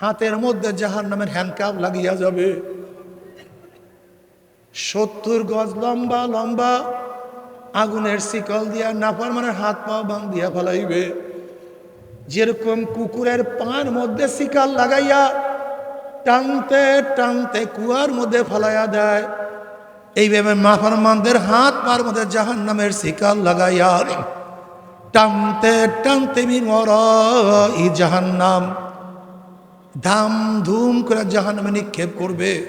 হাতের মধ্যে জাহান নামের হ্যান্ডকাপ লাগিয়া যাবে। সত্তর গজ লম্বা লম্বা, আগুনের শিকল দিয়া নাফার মানে হাত পা বাং দিয়া ফেলাইবে। যেরকম কুকুরের পার মধ্যে শিকাল লাগাইয়া টানতে টানতে কুয়ার মধ্যে ফেলাইয়া দেয়, এইভাবে মাফারমানদের হাত পার মধ্যে জাহান নামের শিকাল লাগাইয়া টানতে টানতে মিমর ই জাহান্নাম। ধাম ধুম করে জাহান্নামে নিক্ষেপ করবে।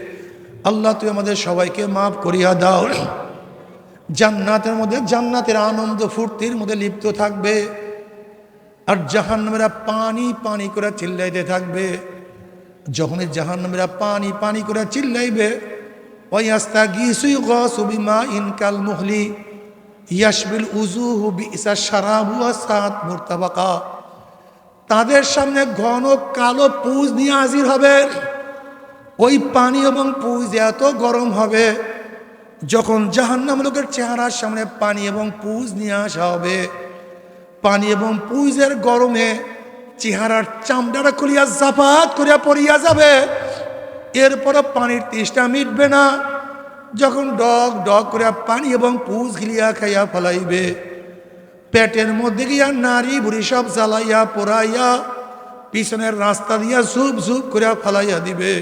আল্লাহ, তুই আমাদের সবাইকে মাফ করিয়া দাও। জান্নাতের মধ্যে জান্নাতের আনন্দ ফুর্তির মধ্যে লিপ্ত থাকবে আর জাহান্নামেরা পানি পানি করে চিল্লাইতে থাকবে। যখনই জাহান্নামেরা পানি পানি করে চিল্লাইবে ওয়াস্তা গিসুই গসুবিমা ইনকাল মুহলি ইয়াসবিল উজুহু বিসা সারাবু আসাত মুরতাবাকা। তাদের সামনে ঘন কালো পুজ নিয়ে হাজির হবে। ওই পানি এবং পুজ এত গরম হবে, যখন জাহান্নাম লোকের চেহারার সামনে পানি এবং পুজ নিয়ে আসা হবে। পানি এবং পুজের গরমে চেহারার চামড়াটা খুলিয়া জাপাত করিয়া পড়িয়া যাবে। এরপরে পানির তৃষ্ণা মিটবে না, যখন ডগ ডগ করিয়া পানি এবং পুজ গিলিয়া খাইয়া ফেলাইবে। পেটের মধ্যে গিয়া নারী বুড়ি সব জ্বালাইয়া পোড়াইয়া পিছনের রাস্তা দিয়া ঝুপ ঝুপ করিয়া ফেলাইয়া দিবে।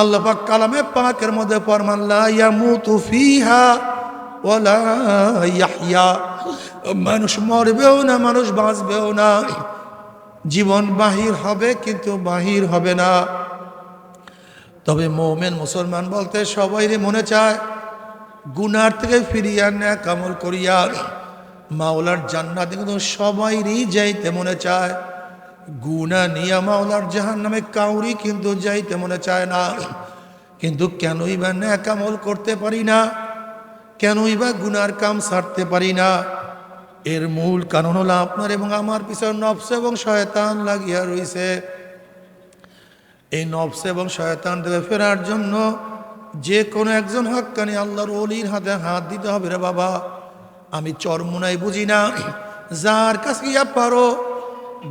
আল্লাহ পাক কালামে পাকের মধ্যে ফরমান, লা ইয়ামুতু ফিহা ওয়ালা মানুষ মরবেও না, মানুষ বাঁচবেও না। জীবন বাহির হবে কিন্তু বাহির হবে না। তবে মৌমেন মুসলমান বলতে সবাইরই মনে চায়, গুনার থেকে ফিরিয়া ন্যাক আমল করিয়া। মাওলার জান্নাতে কিন্তু সবাইরই যাইতে মনে চায়। গুনা নিয়া মাওলার জাহান নামে কাউরি কিন্তু যাইতে মনে চায় না। কিন্তু কেনই বা ন্যাকামল করতে পারি না? কেনই বা গুনার কাম সারতে পারি না? এর মূল কারণ হলো আপনার এবং আমার পিছনে নফস এবং শয়তান লাগিয়া রইছে। এই নফস এবং শয়তান থেকে ফেরার জন্য যে কোনো একজন হাক্কানি আল্লাহর অলির হাতে হাত দিতে হবে রে বাবা। আমি চরমুনাই বুঝি না। যার কাছে গিয়া পারো,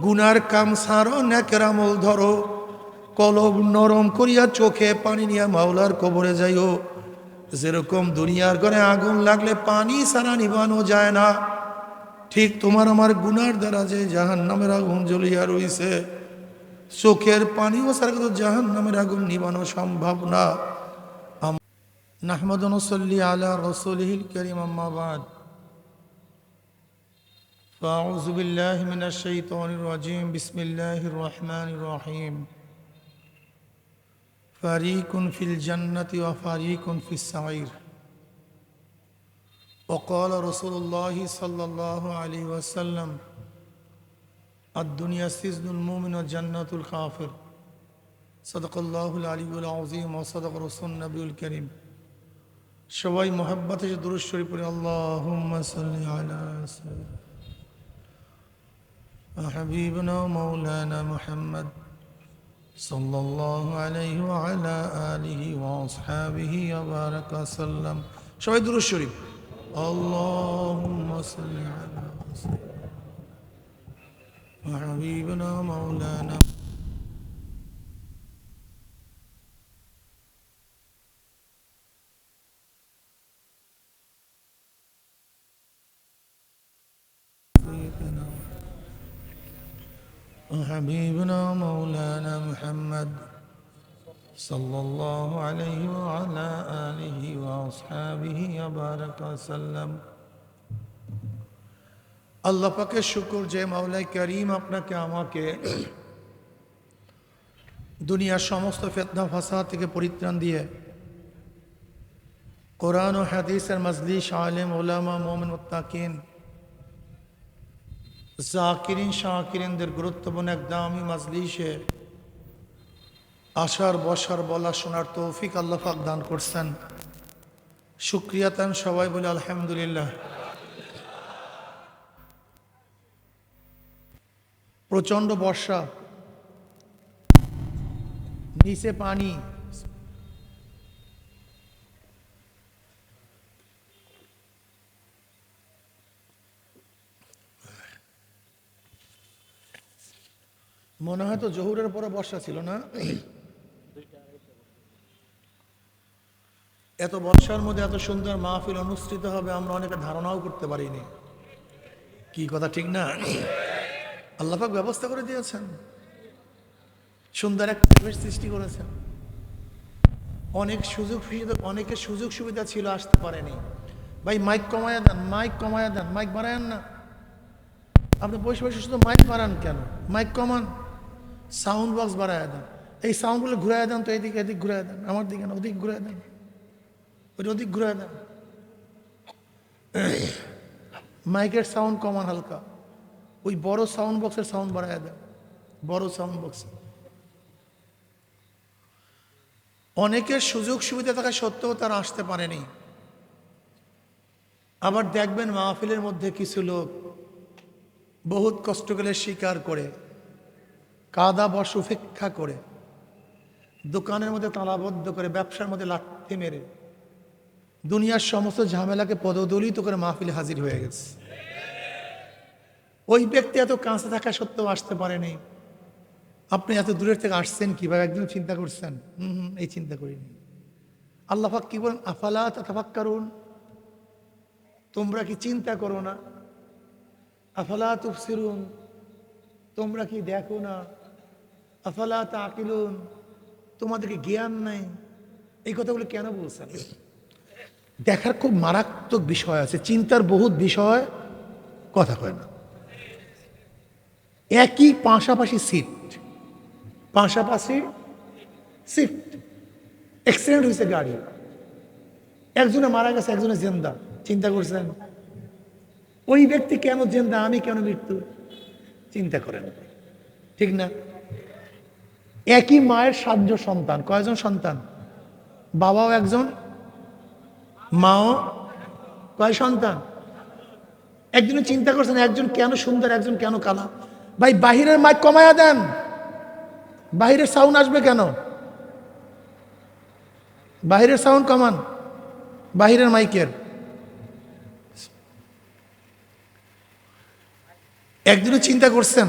গুনার কাম সারো, নেকের আমল ধরো। কলব নরম করিয়া চোখে পানি নিয়ে মাওলার কবরে যাইও। যেরকম দুনিয়ার ঘরে আগুন লাগলে পানি সারা নিবানো যায় না। ঠিক তোমার আমার গুনার দ্বারা যে জাহান নামের আগুন জ্বলিয়া রইছে, চোখের পানিও সারা কিন্তু জাহান নামের আগুন নিবানো সম্ভব না। নাহমদ আলা রসুলহিল করিম আম্মাবাদ فأعوذ بالله من الشيطان الرجيم بسم الله الرحمن الرحيم فريق في الجنة وفريق في السعير وقال رسول الله صلى الله عليه وسلم الدنيا سجن المؤمن وجنة الكافر صدق الله العلي العظيم وصدق رسول النبي الكريم সবাই মোহাব্বত এসে দুরুদ শরীফ পড়ে আল্লাহুম্মা সাল্লি আলা সাইয়্যিদিনা وحبيبنا ومولانا محمد صلى الله عليه وعلى آله وأصحابه وبارك وسلم شوي دروس شريف اللهم صل على وحبيبنا ومولانا محمد وحبيبنا مولانا محمد صلى الله عليه وعلى آله وأصحابه وبارك وسلم আল্লাহ পাকে শুকুর যে মাওলাই করিম আপনাকে আমাকে দুনিয়ার সমস্ত ফেতনা ফাসা থেকে পরিত্রাণ দিয়ে কোরআন ও হাদিসের মজলিস আলেম ওলামা মোমিন মুত্তাকিন জাকিরিন শাকিরিনদের গুরুত্বপূর্ণ এক দামি মাজলিসে আসার বসার বলা শোনার তৌফিক আল্লাহ পাক দান করছেন সুক্রিয়াতান সবাই বলে আলহামদুলিল্লাহ প্রচণ্ড বর্ষা নিচে পানি মনে হয় তো জহুরের পরে বর্ষা ছিল না? এত বর্ষার মধ্যে এত সুন্দর মাহফিল অনুষ্ঠিত হবে, আমরা অনেকে ধারণাও করতে পারিনি। কি কথা, ঠিক না? আল্লাহাক ব্যবস্থা করে দিয়েছেন। সুন্দর এক পরিবেশ সৃষ্টি করেছেন। অনেক সুযোগ সুবিধা অনেকের সুযোগ সুবিধা ছিল, আসতে পারেনি। ভাই মাইক কমায়া দেন মাইক কমায়া দেন মাইক বাড়ায়েন না। আপনি বসে বসে শুধু মাইক বাড়ান কেন? মাইক কমান। সাউন্ড বক্স বাড়ায় দেন। এই সাউন্ডগুলো ঘুরাই দেন তো, এদিকে এদিক ঘুরাই দেন, আমার দিকে না, ওদিক ঘুরাই দেন। ওইটা ওদিক ঘুরাই দেন। মাইকের সাউন্ড কমান হালকা। ওই বড় সাউন্ড বক্সের সাউন্ড বাড়ায় দেন। বড় সাউন্ড বক্স অনেকের সুযোগ সুবিধা থাকা সত্ত্বেও তারা আসতে পারেনি। আবার দেখবেন মাহফিলের মধ্যে কিছু লোক বহুত কষ্ট করে স্বীকার করে। কাদা বর্ষ উপেক্ষা করে, দোকানের মধ্যে তালাবদ্ধ করে, ব্যবসার মধ্যে লাথি মেরে, দুনিয়ার সমস্ত ঝামেলাকে পদদলিত করে মাহফিলে হাজির হয়ে গেছে। ওই ব্যক্তি এত কাঁচা থাকা সত্ত্বেও আসতে পারেনি। আপনি এত দূরের থেকে আসছেন কীভাবে? একদিন চিন্তা করছেন, হুম হুম, এই চিন্তা করিনি। আল্লাহাক কি বলেন? আফালা তাফাক করুন তোমরা কি চিন্তা করো না? আফালা তুফসিরুন তোমরা কি দেখো না? আফালা তাকিলুন, তোমাদেরকে জ্ঞান নাই। এই কথাগুলো কেন বলছেন? দেখার খুব মারাত্মক বিষয় আছে, চিন্তার বহুত বিষয়, কথা কয় না। একই পাশাপাশি সিট পাশাপাশি সিট অ্যাক্সিডেন্ট হয়েছে গাড়ি। একজনে মারা গেছে, একজনে জেন্দা। চিন্তা করছেন, ওই ব্যক্তি কেন জেন্দা, আমি কেন মৃত্যু? চিন্তা করেন। ঠিক না? একই মায়ের সাতজন সন্তান। কয়জন সন্তান? বাবাও একজন, মাও কয় সন্তান? একজনে চিন্তা করছেন, একজন কেন সুন্দর, একজন কেন কালা। ভাই, বাহিরের মাইক কমায়া দেন। বাহিরের সাউন্ড আসবে কেন? বাহিরের সাউন্ড কমান। বাহিরের মাইকের। একদিনও চিন্তা করছেন,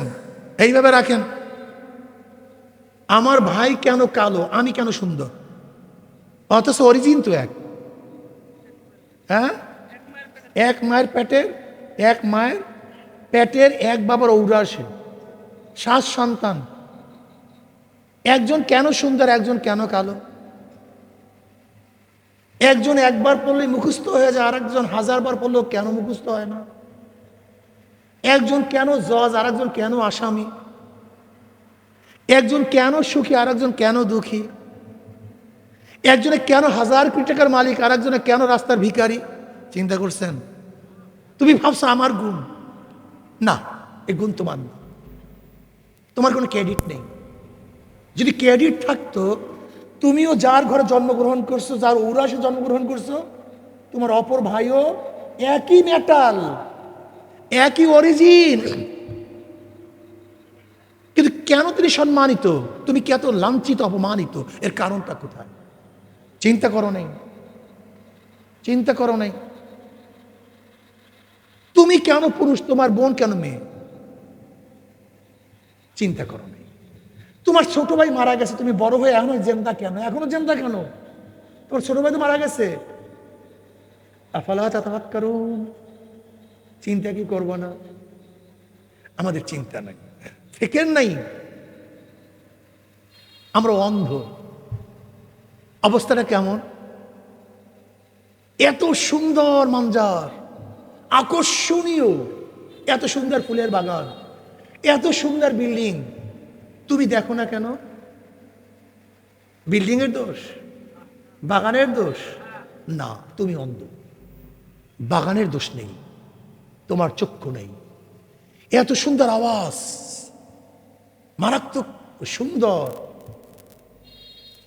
এইভাবে রাখেন। আমার ভাই কেন কালো? আমি কেন সুন্দর? অথচ অরিজিন তো এক। হ্যাঁ? এক মায়ের পেটের, এক মায়ের পেটের এক বাবার ঔরাসে সাত সন্তান। একজন কেন সুন্দর, একজন কেন কালো? একজন একবার পড়লে মুখস্থ হয়ে যায়, আরেকজন হাজারবার পড়লেও কেন মুখস্থ হয় না? একজন কেন জজ, আরেকজন কেন আসামি? একজন কেন সুখী আর একজন কেন দুঃখী? একজনে কেন হাজার কোটি টাকার মালিক, আরেকজনে কেন রাস্তার ভিখারি? চিন্তা করছেন? তুমি ভাবছ আমার গুণ? না, এই গুণ তোমার তোমার কোনো ক্রেডিট নেই। যদি ক্রেডিট থাকতো, তুমিও যার ঘরে জন্মগ্রহণ করছ, যার ঔরাসে জন্মগ্রহণ করছ, তোমার অপর ভাইও একই মেটাল একই অরিজিন কেন তিনি সম্মানিত? তুমি কি এত লাঞ্ছিত, অপমানিত? এর কারণটা কোথায়? চিন্তা করো নেই। চিন্তা করো নেই। তুমি কেন পুরুষ? তোমার বোন কেন মেয়ে? চিন্তা করো নেই। তোমার ছোট ভাই মারা গেছে, তুমি বড় হয়ে এখনও জেন্দা কেন? এখনও জেন্দা কেন? তোমার ছোট ভাই তো মারা গেছে। আফালা চিন্তা কি করব না? আমাদের চিন্তা নাই। ফেকের নাই। আমরা অন্ধ। অবস্থাটা কেমন? এত সুন্দর মঞ্জার, আকর্ষণীয়। এত সুন্দর ফুলের বাগান, এত সুন্দর বিল্ডিং। তুমি দেখো না কেন? বিল্ডিংয়ের দোষ? বাগানের দোষ? না, তুমি অন্ধ। বাগানের দোষ নেই। তোমার চক্ষু নেই। এত সুন্দর আওয়াজ। মারাত্মক সুন্দর,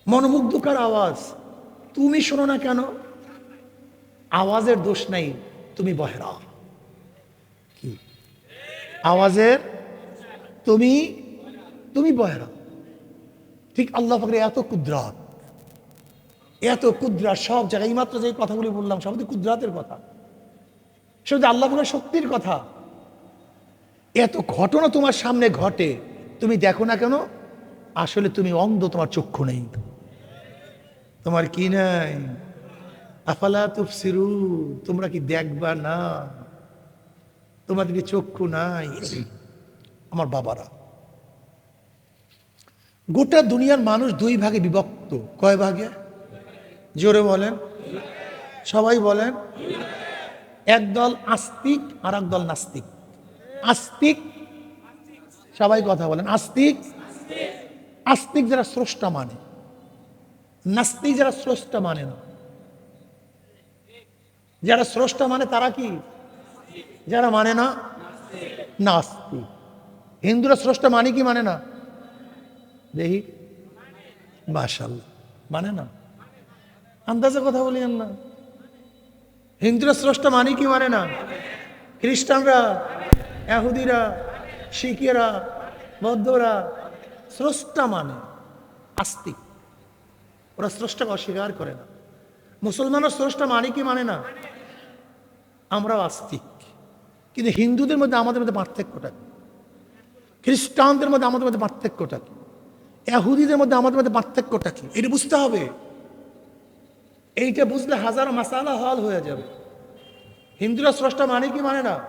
মনোমুগ্ধকর আওয়াজ। তুমি শোনো না কেন? আওয়াজের দোষ নাই, তুমি বহেরা। কি? আওয়াজের তুমি তুমি বহেরা। ঠিক আল্লাহ এত কুদরাত এত কুদরাত, সব জায়গায় মাত্র যে কথাগুলি বললাম, সব তো কুদরাতের কথা। সেটা আল্লাহ শক্তির কথা। এত ঘটনা তোমার সামনে ঘটে। তুমি দেখো না কেন? আসলে তুমি অন্ধ, তোমার চক্ষু নেই। তোমার কি নাই? আফালা তুফসিরু, তোমরা কি দেখবা না? তোমাদের কি চক্ষু নাই? আমার বাবারা। গোটা দুনিয়ার মানুষ দুই ভাগে বিভক্ত। কয় ভাগে? জোরে বলেন। সবাই বলেন। একদল আস্তিক আর একদল নাস্তিক। আস্তিক সবাই কথা বলেন। আস্তিক? আস্তিক যারা স্রষ্টা মানে। নাস্তিক যারা স্রষ্টা মানে না। যারা স্রষ্টা মানে তারা কি? যারা মানে না? নাস্তিক। হিন্দুরা স্রষ্টা মানে কি মানে না? দেখি। মাশাল মানে না? আন্দাজে কথা বলি না। হিন্দুরা স্রষ্টা মানে কি মানে না? খ্রিস্টানরা এহুদিরা শিখেরা, বৌদ্ধরা, স্রষ্টা মানে আস্তিক। ওরা স্রষ্টাকে অস্বীকার করে না। মুসলমানরা স্রষ্টা মানে কি মানে না? আমরাও আস্তিক। কিন্তু হিন্দুদের মধ্যে আমাদের মধ্যে পার্থক্যটা কি? খ্রিস্টানদের মধ্যে আমাদের মধ্যে পার্থক্যটা কি? এহুদিদের মধ্যে আমাদের মধ্যে পার্থক্যটা কি? এটা বুঝতে হবে। এইটা বুঝলে হাজারো মাসালা হল হয়ে যাবে। হিন্দুরা স্রষ্টা মানে কি মানে না?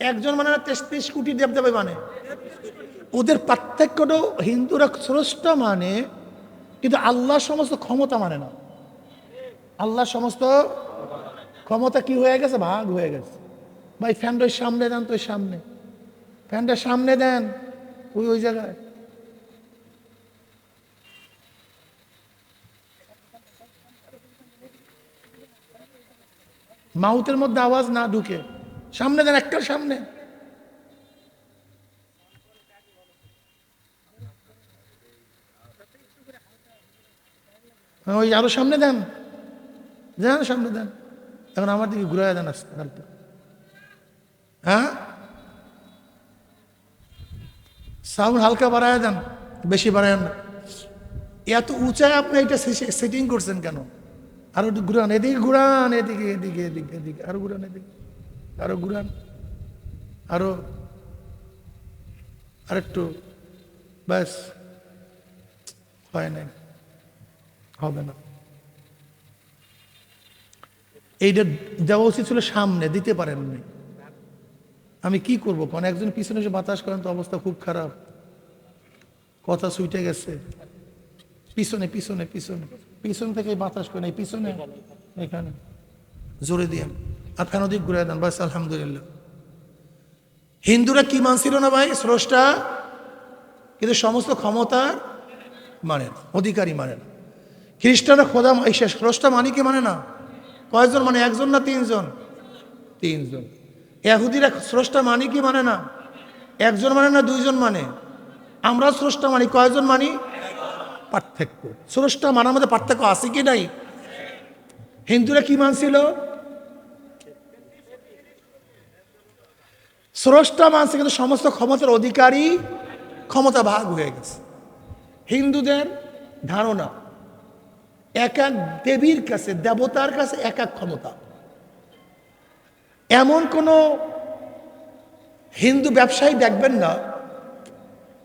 একজন মানে তেত্রিশ কোটি দেবদেবে মানে। ওদের পার্থক্যটাও হিন্দুরা স্রষ্টা মানে কিন্তু আল্লাহ সমস্ত ক্ষমতা মানে না। আল্লাহ সমস্ত ক্ষমতা কি হয়ে গেছে? ভাগ হয়ে গেছে। ভাই ফ্যানটার সামনে দেন তো সামনে। ফ্যানটা সামনে দেন, ওই ওই জায়গায়। মাউথের মধ্যে আওয়াজ না ঢুকে। সামনে দেন একটা সামনে। হ্যাঁ, ওই আরও সামনে দেন। দেন সামনে দেন। এখন আমার দিকে ঘুরে দেন আসতে হালকা। হ্যাঁ? সাউন্ড হালকা বাড়ায় দেন বেশি বাড়ায় না। এত উঁচায় আপনি এটা সেটিং করছেন কেন? আরও ঘুরান এদিকে ঘুরান এদিকে এদিকে এদিকে এদিকে আরও ঘুরান এদিকে। আরও ঘুরান, আরও, আরেকটু, ব্যাস, হয় নাই, হবে না। এইটা দেওয়া উচিত ছিল সামনে, দিতে পারেননি আমি কি করব? কোন একজন পিছনে এসে বাতাস করেন তো অবস্থা খুব খারাপ। কথা সুইটে গেছে। পিছনে পিছনে পিছনে, পিছন থেকে বাতাস করেন, এই পিছনে, এখানে। জোরে দিয়ে ফেন দিক ঘুরে দেন, বাস আলহামদুলিল্লাহ। হিন্দুরা কি মানছিল না ভাই? স্রষ্টা? কিন্তু সমস্ত ক্ষমতার মানে না, অধিকারী মানে না। খ্রিস্টানরা খোদা শেষ স্রষ্টা মানে কি মানে না? কয়জন মানে একজন না তিনজন? তিনজন। এহুদিরা স্রষ্টা মানে কি মানে না? একজন মানে না দুইজন মানে? আমরা স্রষ্টা মানি, কয়জন মানি? পার্থক্য। স্রষ্টা মানার মধ্যে পার্থক্য আছে কি নাই? হিন্দুরা কি মানছিল? স্রষ্টা মানছে কিন্তু সমস্ত ক্ষমতার অধিকারী ক্ষমতা ভাগ হয়ে গেছে। হিন্দুদের ধারণা, এক এক দেবীর কাছে, দেবতার কাছে এক এক ক্ষমতা। এমন কোনো হিন্দু ব্যবসায়ী দেখবেন না,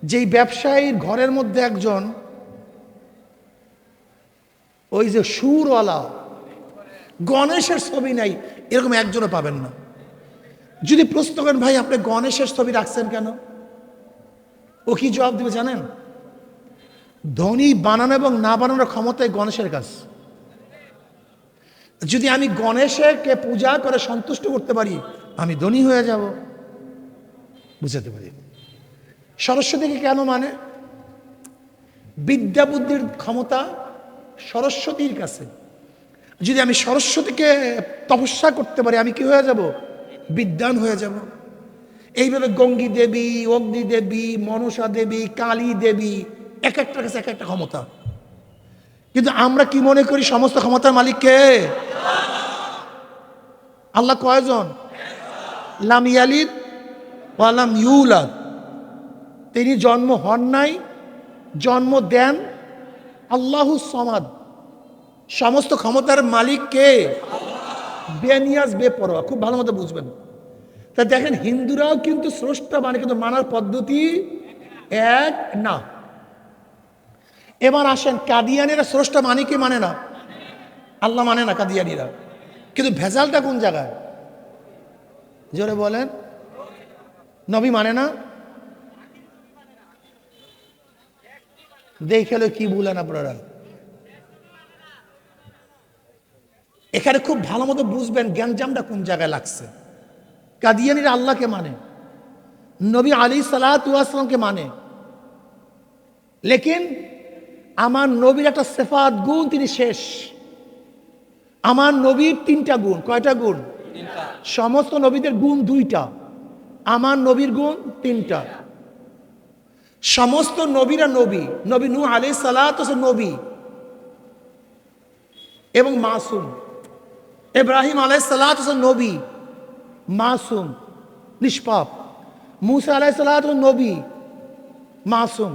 যেই ব্যবসায়ীর ঘরের মধ্যে একজন ওই যে সুরওয়ালা, গণেশের ছবি নাই, এরকম একজনও পাবেন না। যদি প্রশ্ন করেন, ভাই, আপনি গণেশের ছবি রাখছেন কেন? ও কি জবাব দেবে জানেন? ধনী বানানো এবং না বানানোর ক্ষমতায় গণেশের কাছে যদি আমি গণেশকে পূজা করে সন্তুষ্ট করতে পারি, আমি ধনী হয়ে যাব। বুঝাতে পারি? সরস্বতীকে কেন মানে? বিদ্যা বুদ্ধির ক্ষমতা সরস্বতীর কাছে। যদি আমি সরস্বতীকে তপস্যা করতে পারি, আমি কি হয়ে যাব? বিদ্যান হয়ে যাব। এইভাবে গঙ্গী দেবী, অগ্নি দেবী, মনসা দেবী, কালী দেবী, এক একটা কাছে এক একটা ক্ষমতা। কিন্তু আমরা কি মনে করি সমস্ত ক্ষমতার মালিক কে? আল্লাহ কয়জন? লাম ইয়ালিদ ওয়ালাম ইউলাদ। তিনি জন্ম হন নাই, জন্ম দেন আল্লাহু সমাদ। সমস্ত ক্ষমতার মালিক কে? বেনিয়াজ বেপরোয়া, খুব ভালো মতো বুঝবেন। তা দেখেন, হিন্দুরাও কিন্তু স্রষ্টা মানে কিন্তু মানার পদ্ধতি এক না। এবার আসেন, কাদিয়ানিরা স্রষ্টা মানে কি মানে না? আল্লাহ মানে না কাদিয়ানিরা। কিন্তু ভেজালটা কোন জায়গায়? জোরে বলেন। নবী মানে না? দেখে কি বলেন আপনারা? এখানে খুব ভালো মতো বুঝবেন জ্ঞানজামটা কোন জায়গায় লাগছে। কাদিয়ানিরা আল্লাহকে মানে নবী আলী সালাতামকে মানে। লেকিন আমার নবীর একটা সেফাত গুণ তিনি শেষ। আমার নবীর তিনটা গুণ কয়টা গুণ? সমস্ত নবীদের গুণ দুইটা আমার নবীর গুণ তিনটা। সমস্ত নবীরা নবী নবী নু আলী সালাত নবী এবং মাসুম। ইব্রাহিম আলাই সালাত নবী, মাসুম, নিষ্পাপ। মুসা আলাই সালাত নবী, মাসুম।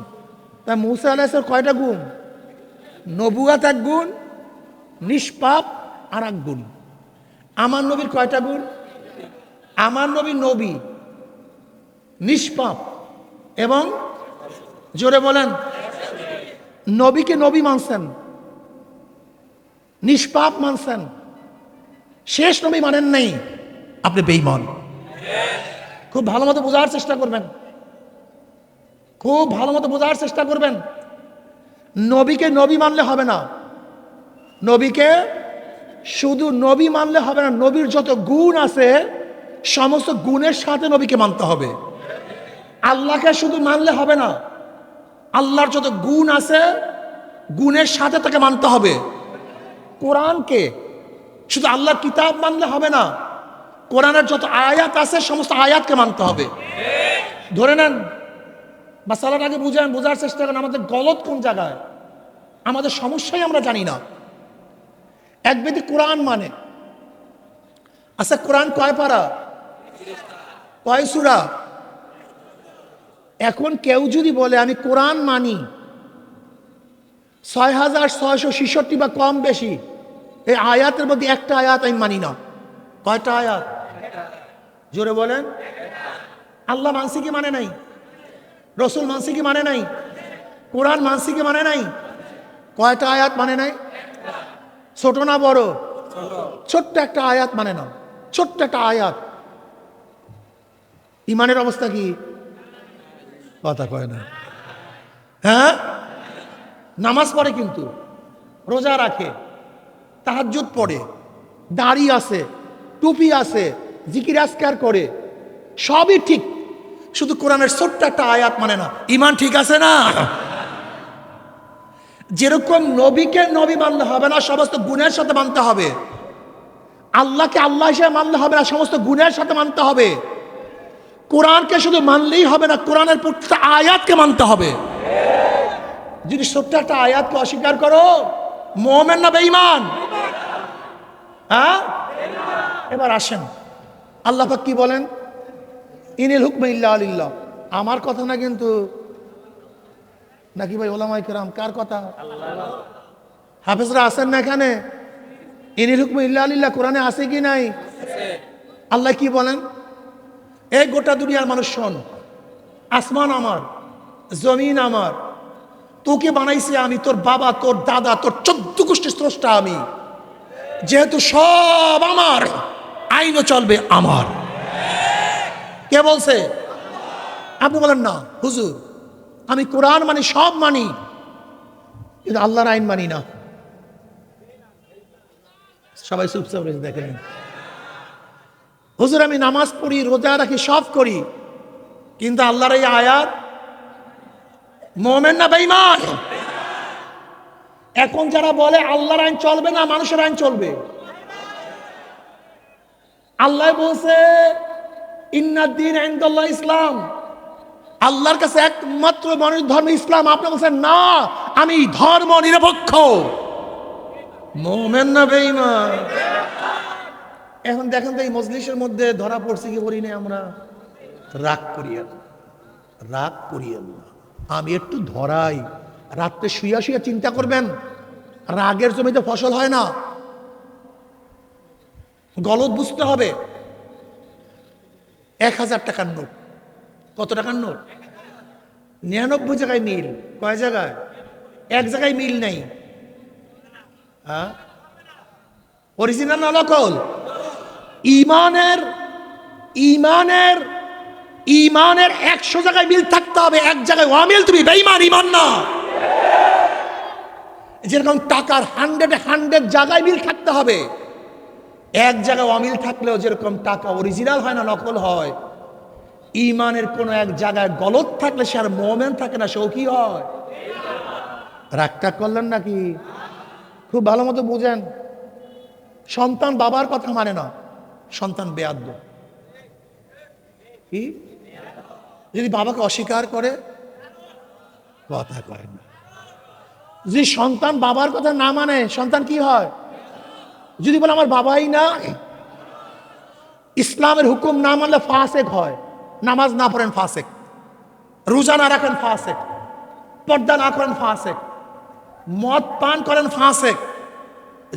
তা মুসা আলাই কয়টা গুণ? নবুয়াত এক গুণ, নিষ্পাপ আর এক গুণ। আমার নবীর কয়টা গুণ? আমার নবী নবী, নিষ্পাপ এবং জোরে বলেন, নবীকে নবী মানছেন, নিষ্পাপ মানছেন। শেষ নবী মানেন নাই। আপনি বেইমান খুব ভালো মতো বোঝার চেষ্টা করবেন। খুব ভালো মতো বোঝার চেষ্টা করবেন। নবীকে নবী মানলে হবে না। নবীকে শুধু নবী মানলে হবে না, নবীর যত গুণ আছে, সমস্ত গুণের সাথে নবীকে মানতে হবে। আল্লাহকে শুধু মানলে হবে না, আল্লাহর যত গুণ আছে, গুণের সাথে তাকে মানতে হবে। কোরআনকে শুধু আল্লাহর কিতাব মানলে হবে না, কোরআনের যত আয়াত আছে, সমস্ত আয়াতকে মানতে হবে। ধরে নেন আগে বুঝেন, বোঝার চেষ্টা করেন, আমাদের গলত কোন জায়গায়? আমাদের সমস্যাই আমরা জানি না। এক ব্যক্তি কোরআন মানে। আচ্ছা কোরআন কয় পারা? কয় সুরা? এখন কেউ যদি বলে, আমি কোরআন মানি, ছয় হাজার ছয়শো ছেষট্টি বা কম বেশি। এই আয়াতের মধ্যে একটা আয়াত আমি মানি না। কয়টা আয়াত? জোরে বলেন। আল্লাহ মানসি কি মানে নাই? রসুল মানসি কি মানে নাই? কোরআন মানসি কি মানে নাই? কয়টা আয়াত মানে নাই? ছোট না বড়? ছোট্ট একটা আয়াত মানে না। ছোট্ট একটা আয়াত। ইমানের অবস্থা কি? কথা কয় না। হ্যাঁ? নামাজ পড়ে কিন্তু। রোজা রাখে। তাহাজ্জুদ পড়ে, দাড়ি আছে, টুপি আছে, জিকির আজকার করে, সবই ঠিক। শুধু কোরআনের ছোট্ট একটা আয়াত মানে না, ইমান ঠিক আছে না? যেরকম নবীকে নবী মানতে হবে না, সমস্ত গুণের সাথে মানতে হবে। আল্লাহকে আল্লাহ হিসেবে মানলে হবে না, সমস্ত গুণের সাথে মানতে হবে। কোরআনকে শুধু মানলেই হবে না, কোরআনের প্রত্যেকটা আয়াতকে মানতে হবে। যদি ছোট্ট একটা আয়াতকে অস্বীকার করো মোহামেন না বেঈমান? হ্যাঁ? এবার আসেন। আল্লাহ পাক কি বলেন? ইনিল হুকমে ইল্লা আলিল্লাহ। আমার কথা না কিন্তু নাকি ভাই ওলামাই কেরাম? কার কথা? হাফেজরা আছেন না এখানে? ইনিল হুকমে ইল্লা আলিল্লাহ, কোরআনে আছে কি নাই? আল্লাহ কি বলেন? এই গোটা দুনিয়ার মানুষ শোন, আসমান আমার, জমিন আমার তোকে বানাইছে আমি, তোর বাবা, তোর দাদা, তোর চোদ্দ গোষ্ঠী স্রষ্টা আমি। যেহেতু সব আমার, আইনও চলবে আমার। কে বলছে? আপনি বলেন না। হুজুর, আমি কোরআন মানি, সব মানি, কিন্তু আল্লাহর আইন মানি না। সবাই চুপচাপ দেখেন। হুজুর, আমি নামাজ পড়ি, রোজা রাখি, সব করি, কিন্তু আল্লাহর এই আয়াত মোমেন না বেইমান এখন যারা বলে আল্লাহর আইন চলবে না, মানুষের আইন চলবে। আল্লাহ বলছে ইন্নাদ্দিন আইন্দুল্লাহ ইসলাম। আল্লাহর কাছে একমাত্র মানুষ ধর্ম ইসলাম। আপনি বলছেন, না, আমি ধর্ম নিরপেক্ষ। মোমেন না বেইমান এখন দেখেন তো এই মজলিসের মধ্যে ধরা পড়ছে কি করি না আমরা? রাগ করিয়া রাগ করিয়া না আমি একটু ধরাই। রাত্রে শুয়া শুয়া চিন্তা করবেন, রাগের জমিতে ফসল হয় না। গলত বুঝতে হবে, এক হাজার টাকার নোট। কত টাকার নোট? নিরানব্বই জায়গায় মিল। কয় জায়গায়? এক জায়গায় মিল নেই। হ্যাঁ? অরিজিনাল নকল ইমানের ইমানের ইমানের একশো জায়গায় মিল থাকতে হবে, এক জায়গায় অমিল, তুমি বেইমান ইমান না। যেরকম টাকার হান্ড্রেড হান্ড্রেড জায়গায় মিল থাকতে হবে, এক জায়গায় অমিল থাকলেও যেরকম টাকা অরিজিনাল হয় না, নকল হয় ইমানের কোনো এক জায়গায় গলত থাকলে সে আর মোমেন থাকে না, সেও হয়? রাগটা করলেন নাকি? খুব ভালো মতো বুঝেন। সন্তান বাবার কথা মানে না, সন্তান বেয়াদ্দ। কি? যদি বাবাকে অস্বীকার করে কথা কয় না। যদি সন্তান বাবার কথা না মানে সন্তান কি হয়? যদি বলে আমার বাবাই না, ইসলামের হুকুম না মানলে ফাঁসেক হয়। নামাজ না পড়েন ফাসেক। রোজা না রাখেন ফাসেক। পর্দা না করেন ফাসেক। মদ পান করেন ফাসেক।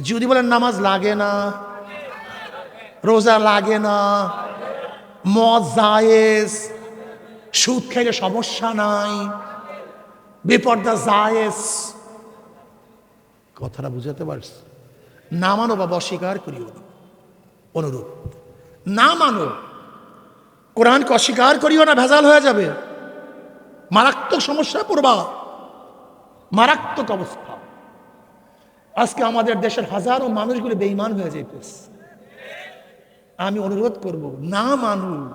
যদি বলেন নামাজ লাগে না, রোজা লাগে না, মদ জায়েজ সুদ খেলে সমস্যা নাই। বেপর্দা জায়েজ। কথাটা বুঝাতে পারছি? না মানো বাবা, অস্বীকার করিও না। অনুরোধ না মানো, কোরআনকে অস্বীকার করিও না, ভেজাল হয়ে যাবে। মারাত্মক সমস্যা পড়বা মারাত্মক অবস্থা। আজকে আমাদের দেশের হাজারো মানুষগুলো বেইমান হয়ে যেতেছে আমি অনুরোধ করব, না মানু।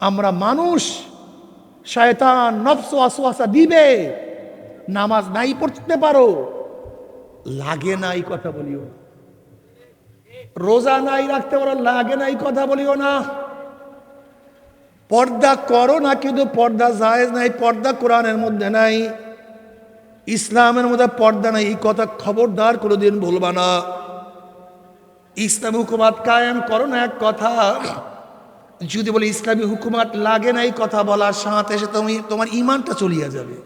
আমরা মানুষ শয়তান নফস আসোয়াসা দিবে। নামাজ নাই পড়তে পারো। লাগে না এই কথা বলিও। রোজা নাই রাখতে পারো, লাগে না এই কথা বলিও না। পর্দা করো না, কিন্তু পর্দা জায়েজ নাই, পর্দা কোরআনের মধ্যে নাই। ইসলামের মধ্যে পর্দা নাই, এই কথা খবরদার কোনোদিন বলবা না। ইসলাম হুকুমাত কায়েম করো না, এক কথা। যদি বলে ইসলামী হুকুমাত লাগে না এই কথা বলার সাথে এসে তুমি, তোমার ইমানটা চলিয়া যাবে।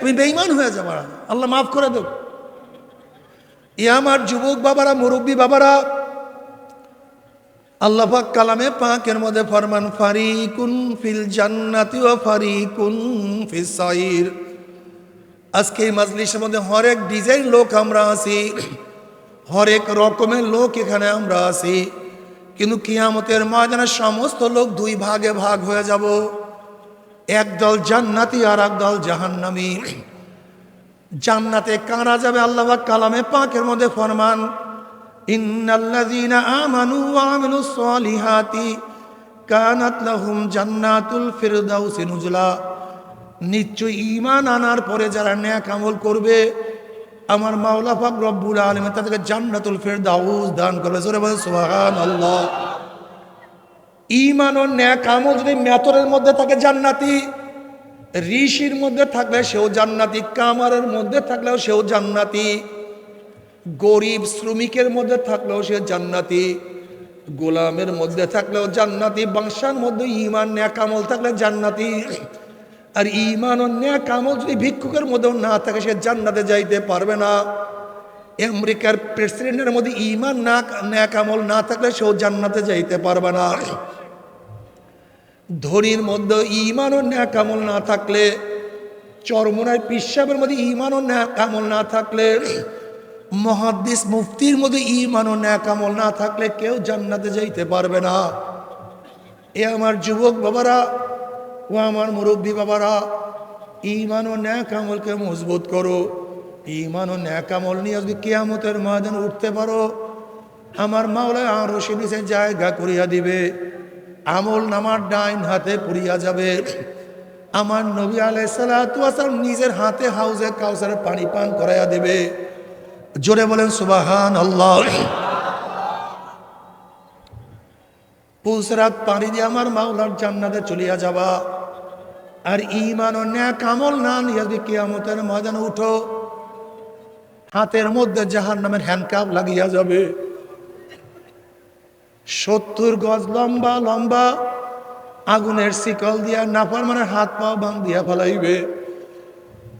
তুমি বেঈমান হয়ে যাবা। আল্লাহ মাফ করে দেব। এ আমার যুবক বাবারা, মুরব্বী বাবারা, আল্লাহ কালামে পাকের মধ্যে ফরমান, ফারিকুন ফিল জান্নাতি ওয়া ফারিকুন ফিস সাইর। আজকে এই মাজলিসের মধ্যে হরেক ডিজাইন লোক আমরা আছি, হরেক রকমের লোক এখানে আমরা আছি। কিন্তু কিয়ামতের ময়দানে সমস্ত লোক দুই ভাগে ভাগ হয়ে যাব। একদল জান্নাতি আর একদল জাহান্নামী। জান্নাতে কারা যাবে আল্লাহ কালামে পাকের মধ্যে ফরমান আমানু নিশ্চয় ঈমান আনার পরে যারা ন্যাক আমল করবে আমার মাওলা পাক রব্বুল আলামিন তাদেরকে জান্নাতুল ফিরদাউস দান করবে। জোরে বলে সুবহানাল্লাহ। ইমান ও ন্যাক আমল যদি মেতরের মধ্যে থাকে জান্নাতি, ঋষির মধ্যে থাকলে সেও জান্নাতি, কামারের মধ্যে থাকলেও সেও জান্নাতি, গরিব শ্রমিকের মধ্যে থাকলেও সে জান্নাতি, গোলামের মধ্যে থাকলেও জান্নাতি বংশার মধ্যে ইমান ন্যাকামল থাকলে জান্নাতি। আর ইমান ও ন্যাকামল যদি ভিক্ষুকের মধ্যেও না থাকে, সে জান্নাতে যাইতে পারবে না। আমেরিকার প্রেসিডেন্টের মধ্যে ইমান না ন্যাকামল না থাকলে সেও জান্নাতে যাইতে পারবে না। ধনির মধ্যে ইমান ও ন্যাকামল না থাকলে চরমনার পিসাবের মধ্যে ইমান ও ন্যাকামল না থাকলে মহাদ্দিস মুফতির মধ্যে ইমান ও ন্যাকামল না থাকলে কেউ জান্নাতে যাইতে পারবে না। এ আমার যুবক বাবারা ও আমার মুরব্বী বাবারা ইমান ও ন্যাকামলকে মজবুত করো। ইমান ও ন্যাকামল নিয়ে যদি কেয়ামতের ময়দান উঠতে পারো। আমার মাওলায় আরও সে জায়গা করিয়া দিবে। আমল নামার ডাইন হাতে পুরিয়া যাবে। আমার নবী আলাই সালাম নিজের হাতে হাউজে কাউসারে পানি পান করাইয়া দেবে। জোরে বলেন সুবাহান আল্লাহ পুলসরাত পানি দিয়ে আমার মাওলার জান্নাতে চলিয়া যাবা। আর ইমান ও ন্যাক আমল না নিয়ে কিয়ামতের ময়দানে উঠো। হাতের মধ্যে জাহান নামের হ্যান্ডকাপ লাগিয়া যাবে। সত্তর গজ লম্বা লম্বা আগুনের শিকল দিয়া নাফার মানে হাত পা বাং দিয়া ফেলাইবে।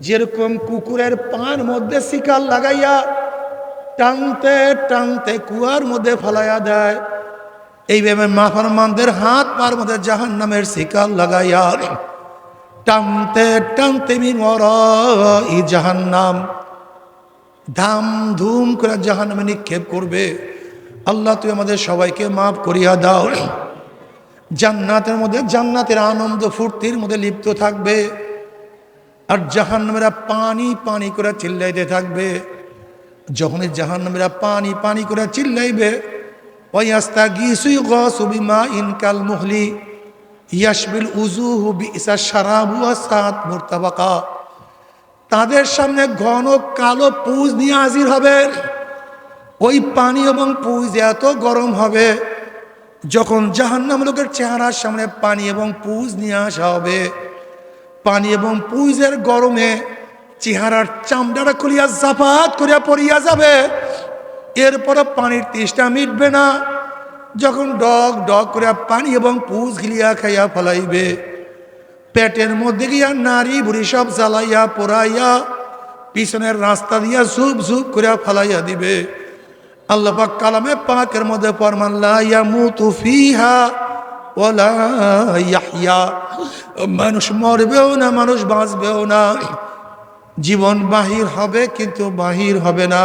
যেরকম কুকুরের পান মধ্যে শিকাল লাগাইয়া টানতে টানতে কুয়ার মধ্যে ফেলাইয়া দেয়। এইভাবে মাফার মানদের হাত পার মধ্যে জাহান নামের শিকাল লাগাইয়া টানতে টানতে মিমর ই জাহান্নাম। ধাম ধুম করে জাহান্নামে নিক্ষেপ করবে। আল্লাহ, তুই আমাদের সবাইকে মাফ করিয়া দাও। জান্নাতের মধ্যে জান্নাতের আনন্দ ফুর্তির মধ্যে লিপ্ত থাকবে। আর জাহান্নামেরা পানি পানি করে চিল্লাইতে থাকবে। যখনই জাহান্নামেরা পানি পানি করে চিল্লাইবে গিসুই গসুবিমা ইনকাল বিসা তাদের সামনে ঘন কালো পুজ নিয়ে হাজির হবে। ওই পানি এবং পুজ এত গরম হবে যখন জাহান্নাম লোকের চেহারার সামনে পানি এবং পুজ নিয়ে আসা হবে। পানি এবং পুজের গরমে চেহারার চামড়াটা খুলিয়া জাপাত করিয়া পড়িয়া যাবে। এরপরে পানির তেষ্টা মিটবে না। যখন ডগ ডগ করিয়া পানি এবং পুজ গিলিয়া খাইয়া ফলাইবে। পেটের মধ্যে গিয়া নারী বুড়ি সব জ্বালাইয়া পোড়াইয়া পিছনের রাস্তা দিয়া ঝুপ ঝুপ করিয়া ফালাইয়া দিবে। আল্লাহ কালামে পাকের মধ্যে ফরমান, লা ইয়ামুতু ফিহা ইয়াহইয়া। মানুষ মরবেও না, মানুষ বাঁচবেও না। জীবন বাহির হবে, কিন্তু বাহির হবে না।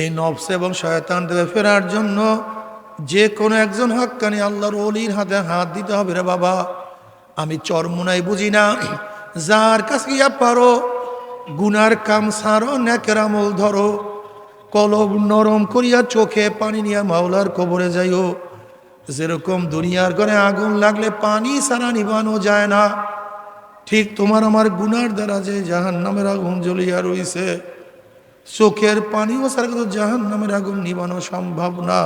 এই নবস এবং শয়তান থেকে ফেরার জন্য যে কোনো একজন হাক্কানি আল্লাহর অলির হাতে হাত দিতে হবে রে বাবা। আমি চরমুনাই বুঝি না। যার কাছে গিয়া পারো, গুনার কাম সারো, ন্যাকের আমল ধরো। কলব নরম করিয়া চোখে পানি নিয়ে মাওলার কবরে যাইও। যেরকম দুনিয়ার ঘরে আগুন লাগলে পানি সারা নিবানো যায় না। ঠিক তোমার আমার গুনার দ্বারা যে জাহান নামের আগুন জ্বলিয়া রইছে। চোখের পানিও সারা কিন্তু জাহান নামের আগুন নিবানো সম্ভব না।